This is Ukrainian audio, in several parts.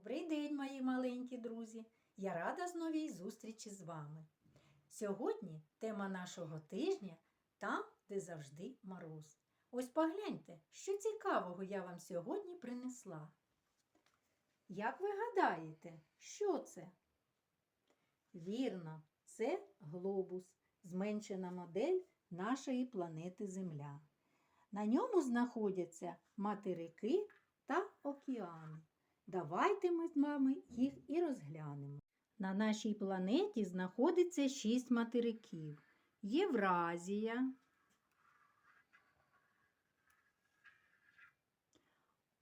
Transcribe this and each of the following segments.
Добрий день, мої маленькі друзі! Я рада з новій зустрічі з вами. Сьогодні тема нашого тижня там, де завжди мороз. Ось погляньте, що цікавого я вам сьогодні принесла. Як ви гадаєте, що це? Вірно, це глобус, зменшена модель нашої планети Земля. На ньому знаходяться материки та океани. Давайте ми з вами їх і розглянемо. На нашій планеті знаходиться шість материків. Євразія,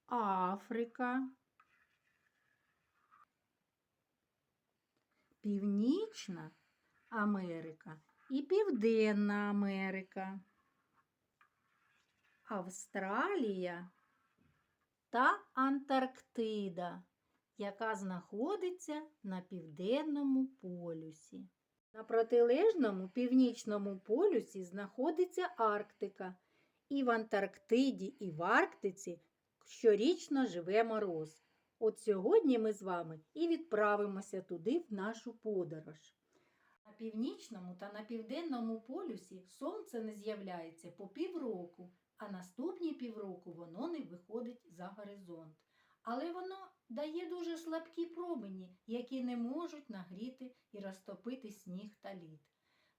Африка, Північна Америка і Південна Америка, Австралія та Антарктида, яка знаходиться на південному полюсі. На протилежному північному полюсі знаходиться Арктика, і в Антарктиді і в Арктиці щорічно живе мороз. От сьогодні ми з вами і відправимося туди в нашу подорож. На північному та на південному полюсі сонце не з'являється по півроку, а наступні півроку воно не виходить за горизонт. Але воно дає дуже слабкі промені, які не можуть нагріти і розтопити сніг та лід.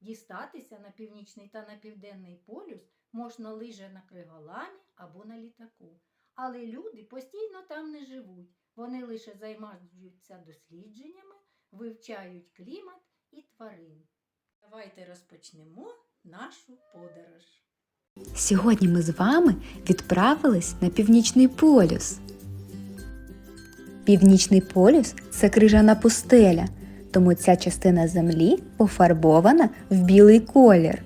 Дістатися на північний та на південний полюс можна лише на криголамі або на літаку. Але люди постійно там не живуть. Вони лише займаються дослідженнями, вивчають клімат і тварин. Давайте розпочнемо нашу подорож. Сьогодні ми з вами відправились на північний полюс. Північний полюс це крижана пустеля, тому ця частина землі пофарбована в білий колір.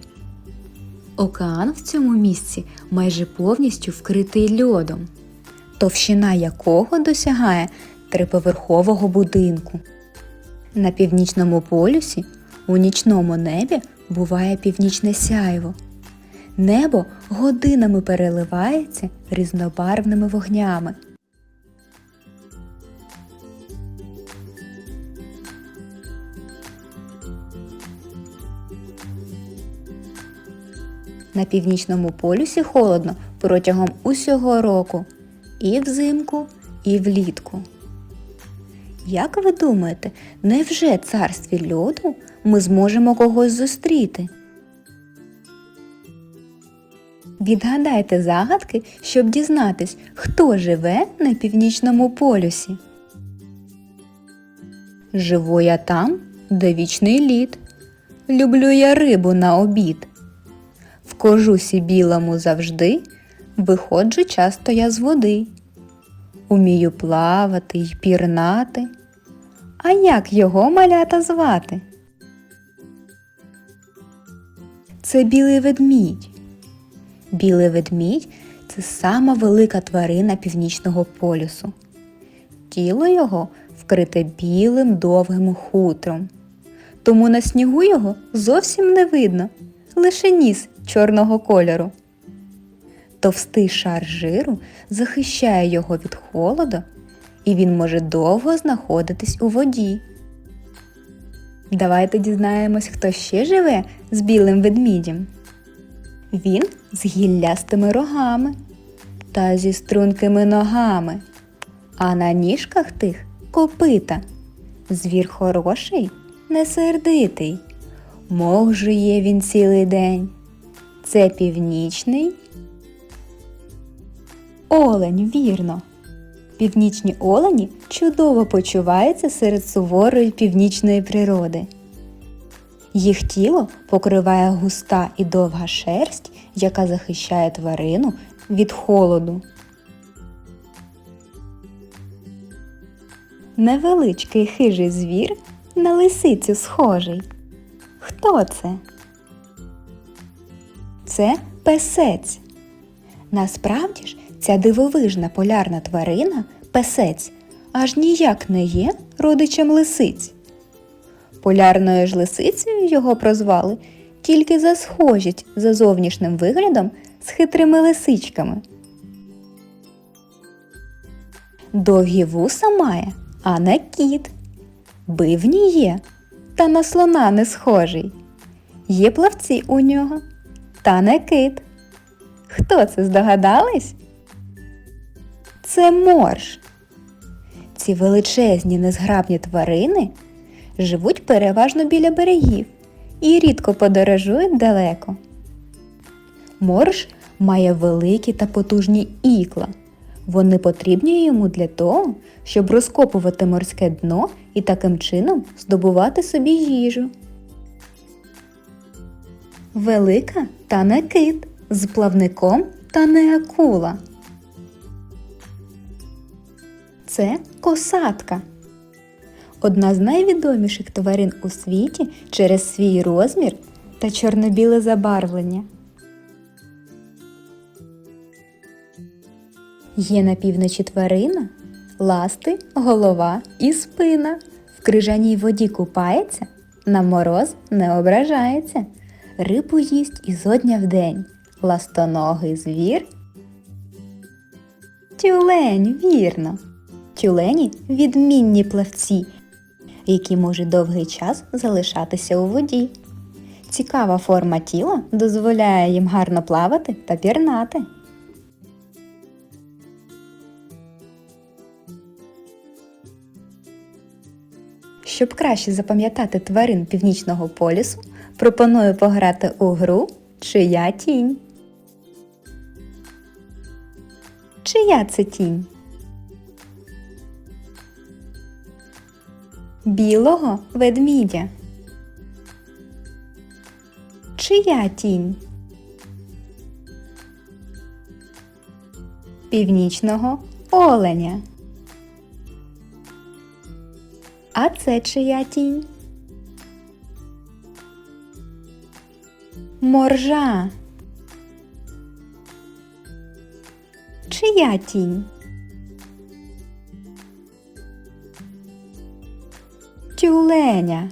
Океан в цьому місці майже повністю вкритий льодом, товщина якого досягає триповерхового будинку. На північному полюсі у нічному небі буває північне сяйво. Небо годинами переливається різнобарвними вогнями. На північному полюсі холодно протягом усього року і взимку, і влітку. Як ви думаєте, невже царстві льоду ми зможемо когось зустріти? Відгадайте загадки, щоб дізнатись, хто живе на північному полюсі. Живу я там, де вічний лід. Люблю я рибу на обід. В кожусі білому завжди виходжу часто я з води. Умію плавати й пірнати. А як його малята звати? Це білий ведмідь. Білий ведмідь це сама велика тварина північного полюсу. Тіло його вкрите білим довгим хутром. Тому на снігу його зовсім не видно, лише ніс чорного кольору. Товстий шар жиру захищає його від холоду, і він може довго знаходитись у воді. Давайте дізнаємось, хто ще живе з білим ведмідем. Він з гіллястими рогами та зі стрункими ногами, а на ніжках тих копита. Звір хороший, не сердитий, мов жує він цілий день. Це північний. Олень, вірно. Північні олені чудово почуваються серед суворої північної природи. Їх тіло покриває густа і довга шерсть, яка захищає тварину від холоду. Невеличкий хижий звір на лисицю схожий. Хто це? Це песець. Насправді ж ця дивовижна полярна тварина песець аж ніяк не є родичем лисиць. Полярною ж лисицею його прозвали тільки за схожість за зовнішнім виглядом з хитрими лисичками. Довгі вуса має, а на кіт. Бивні є, та на слона не схожий. Є плавці у нього, та не кит. Хто це здогадались? Це морж. Ці величезні незграбні тварини живуть переважно біля берегів і рідко подорожують далеко. Морж має великі та потужні ікла. Вони потрібні йому для того, щоб розкопувати морське дно і таким чином здобувати собі їжу. Велика та не кит з плавником та не акула. Це косатка. Одна з найвідоміших тварин у світі через свій розмір та чорно-біле забарвлення. Є на півночі тварина, ласти, голова і спина. В крижаній воді купається, на мороз не ображається. Рибу їсть ізо дня в день. Ластоногий звір. Тюлень, вірно. Тюлені відмінні плавці, які можуть довгий час залишатися у воді. Цікава форма тіла дозволяє їм гарно плавати та пірнати. Щоб краще запам'ятати тварин північного полюсу, пропоную пограти у гру Чия тінь. Чия це тінь? Білого ведмідя. Чия тінь? Північного оленя. А це чия тінь? Моржа. Чия тінь? Тюленя.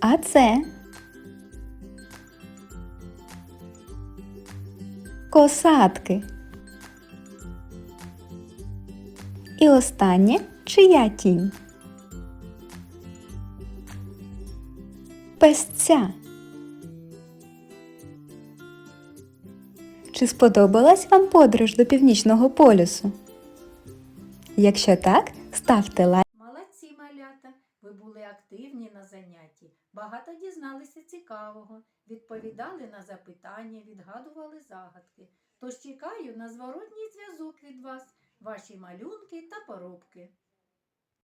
А це? Косатки. І останнє чия тінь? Песця. Чи сподобалась вам подорож до північного полюсу? Якщо так, ставте лайк. Молодці, малята! Ви були активні на занятті, багато дізналися цікавого, відповідали на запитання, відгадували загадки. Тож чекаю на зворотній зв'язок від вас, ваші малюнки та поробки.